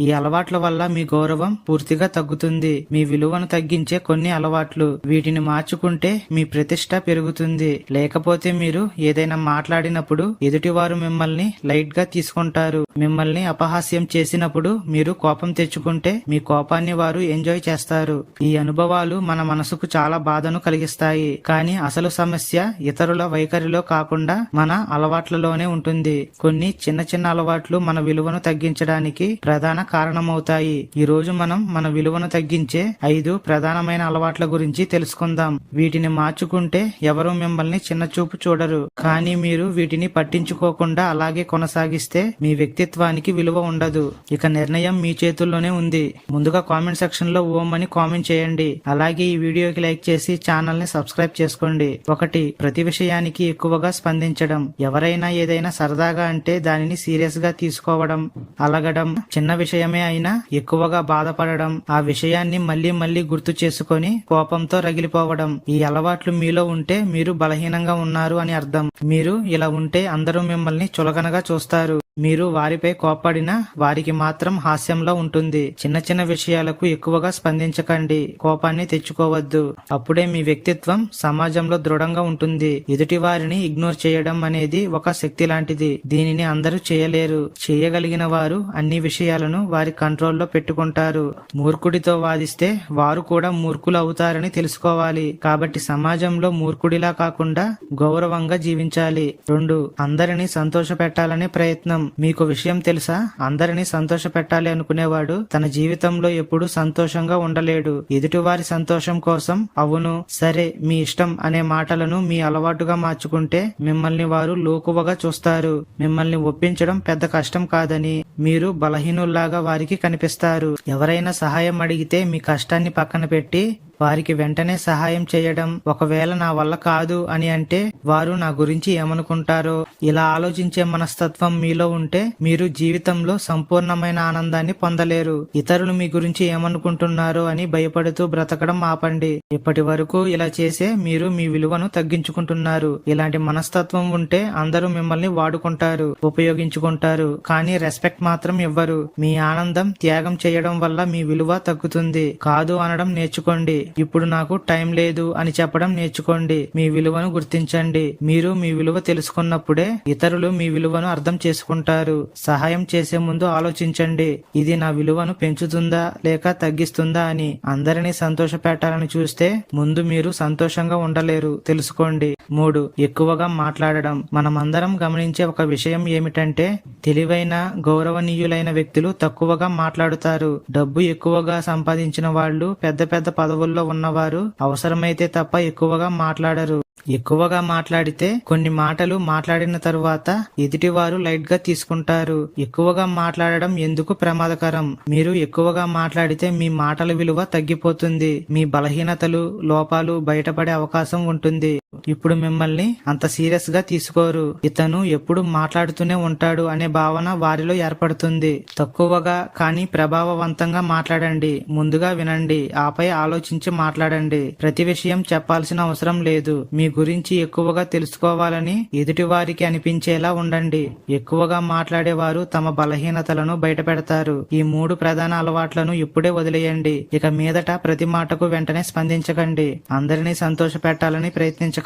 ఈ అలవాట్ల వల్ల మీ గౌరవం పూర్తిగా తగ్గుతుంది. మీ విలువను తగ్గించే కొన్ని అలవాట్లు. వీటిని మార్చుకుంటే మీ ప్రతిష్ట పెరుగుతుంది. లేకపోతే మీరు ఏదైనా మాట్లాడినప్పుడు ఎదుటివారు మిమ్మల్ని లైట్గా తీసుకుంటారు. మిమ్మల్ని అపహాస్యం చేసినప్పుడు మీరు కోపం తెచ్చుకుంటే మీ కోపాన్ని వారు ఎంజాయ్ చేస్తారు. ఈ అనుభవాలు మన మనసుకు చాలా బాధను కలిగిస్తాయి. కానీ అసలు సమస్య ఇతరుల వైఖరిలో కాకుండా మన అలవాట్లలోనే ఉంటుంది. కొన్ని చిన్న చిన్న అలవాట్లు మన విలువను తగ్గించడానికి ప్రధాన కారణమవుతాయి. ఈ రోజు మనం మన విలువను తగ్గించే ఐదు ప్రధానమైన అలవాట్ల గురించి తెలుసుకుందాం. వీటిని మార్చుకుంటే ఎవరు మిమ్మల్ని చిన్న చూపు చూడరు. కానీ మీరు వీటిని పట్టించుకోకుండా అలాగే కొనసాగిస్తే మీ వ్యక్తిత్వానికి విలువ ఉండదు. ఇక నిర్ణయం మీ చేతుల్లోనే ఉంది. ముందుగా కామెంట్ సెక్షన్లో ఓం అని కామెంట్ చేయండి. అలాగే ఈ వీడియోకి లైక్ చేసి ఛానల్ని సబ్స్క్రైబ్ చేసుకోండి. ఒకటి ప్రతి విషయానికి ఎక్కువగా స్పందించడం. ఎవరైనా ఏదైనా సరదాగా అంటే దానిని సీరియస్గా తీసుకోవడం అలగడం చిన్న విషయం విషయమే అయినా ఎక్కువగా బాధపడడం ఆ విషయాన్ని మళ్ళీ మళ్ళీ గుర్తు చేసుకొని కోపంతో రగిలిపోవడం ఈ అలవాట్లు మీలో ఉంటే మీరు బలహీనంగా ఉన్నారు అని అర్థం. మీరు ఇలా ఉంటే అందరూ మిమ్మల్ని చులకనగా చూస్తారు. మీరు వారిపై కోప్పడినా వారికి మాత్రం హాస్యంలో ఉంటుంది. చిన్న చిన్న విషయాలకు ఎక్కువగా స్పందించకండి. కోపాన్ని తెచ్చుకోవద్దు. అప్పుడే మీ వ్యక్తిత్వం సమాజంలో దృఢంగా ఉంటుంది. ఎదుటి వారిని ఇగ్నోర్ చేయడం అనేది ఒక శక్తి లాంటిది. దీనిని అందరూ చేయలేరు. చేయగలిగిన వారు అన్ని విషయాలను వారి కంట్రోల్లో పెట్టుకుంటారు. మూర్ఖుడితో వాదిస్తే వారు కూడా మూర్ఖులు అవుతారని తెలుసుకోవాలి. కాబట్టి సమాజంలో మూర్ఖుడిలా కాకుండా గౌరవంగా జీవించాలి. రెండు అందరినీ సంతోష పెట్టాలనే ప్రయత్నం. మీకు విషయం తెలుసా? అందరినీ సంతోష పెట్టాలి అనుకునేవాడు తన జీవితంలో ఎప్పుడూ సంతోషంగా ఉండలేడు. ఎదుటివారి సంతోషం కోసం అవును సరే మీ ఇష్టం అనే మాటలను మీ అలవాటుగా మార్చుకుంటే మిమ్మల్ని వారు లోకువగా చూస్తారు. మిమ్మల్ని ఒప్పించడం పెద్ద కష్టం కాదని మీరు బలహీనుల్లాగా వారికి కనిపిస్తారు. ఎవరైనా సహాయం అడిగితే మీ కష్టాన్ని పక్కన పెట్టి వారికి వెంటనే సహాయం చేయడం ఒకవేళ నా వల్ల కాదు అని అంటే వారు నా గురించి ఏమనుకుంటారో? ఇలా ఆలోచించే మనస్తత్వం మీలో ఉంటే మీరు జీవితంలో సంపూర్ణమైన ఆనందాన్ని పొందలేరు. ఇతరులు మీ గురించి ఏమనుకుంటున్నారో అని భయపడుతూ బ్రతకడం ఆపండి. ఇప్పటి వరకు ఇలా చేసే మీరు మీ విలువను తగ్గించుకుంటున్నారు. ఇలాంటి మనస్తత్వం ఉంటే అందరూ మిమ్మల్ని వాడుకుంటారు ఉపయోగించుకుంటారు కానీ రెస్పెక్ట్ మాత్రం ఇవ్వరు. మీ ఆనందం త్యాగం చేయడం వల్ల మీ విలువ తగ్గుతుంది. కాదు అనడం నేర్చుకోండి. ఇప్పుడు నాకు టైం లేదు అని చెప్పడం నేర్చుకోండి. మీ విలువను గుర్తించండి. మీరు మీ విలువ తెలుసుకున్నప్పుడే ఇతరులు మీ విలువను అర్థం చేసుకుంటారు. సహాయం చేసే ముందు ఆలోచించండి. ఇది నా విలువను పెంచుతుందా లేక తగ్గిస్తుందా అని. అందరినీ సంతోష పెట్టాలని చూస్తే ముందు మీరు సంతోషంగా ఉండలేరు. తెలుసుకోండి. మూడు ఎక్కువగా మాట్లాడడం. మనమందరం గమనించే ఒక విషయం ఏమిటంటే తెలివైన గౌరవనీయులైన వ్యక్తులు తక్కువగా మాట్లాడుతారు. డబ్బు ఎక్కువగా సంపాదించిన వాళ్ళు పెద్ద పెద్ద పదవుల్లో ఉన్నవారు అవసరమైతే తప్ప ఎక్కువగా మాట్లాడరు. ఎక్కువగా మాట్లాడితే కొన్ని మాటలు మాట్లాడిన తరువాత ఎదుటివారు లైట్గా తీసుకుంటారు. ఎక్కువగా మాట్లాడడం ఎందుకు ప్రమాదకరం? మీరు ఎక్కువగా మాట్లాడితే మీ మాటల విలువ తగ్గిపోతుంది. మీ బలహీనతలు లోపాలు బయటపడే అవకాశం ఉంటుంది. ఇప్పుడు మిమ్మల్ని అంత సీరియస్గా తీసుకోరు. ఇతను ఎప్పుడు మాట్లాడుతూనే ఉంటాడు అనే భావన వారిలో ఏర్పడుతుంది. తక్కువగా కానీ ప్రభావవంతంగా మాట్లాడండి. ముందుగా వినండి. ఆపై ఆలోచించి మాట్లాడండి. ప్రతి విషయం చెప్పాల్సిన అవసరం లేదు. మీ గురించి ఎక్కువగా తెలుసుకోవాలని ఎదుటి వారికి అనిపించేలా ఉండండి. ఎక్కువగా మాట్లాడేవారు తమ బలహీనతలను బయటపెడతారు. ఈ మూడు ప్రధాన అలవాట్లను ఇప్పుడే వదిలేయండి. ఇక మీదట ప్రతి మాటకు వెంటనే స్పందించకండి. అందరినీ సంతోష పెట్టాలని ప్రయత్నించకండి.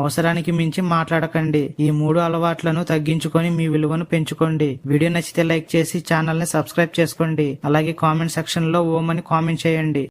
అవసరానికి మించి మాట్లాడకండి. ఈ మూడు అలవాట్లను తగ్గించుకొని మీ విలువను పెంచుకోండి. వీడియో నచ్చితే లైక్ చేసి ఛానల్ని సబ్స్క్రైబ్ చేసుకోండి. అలాగే కామెంట్ సెక్షన్లో ఓమని కామెంట్ చేయండి.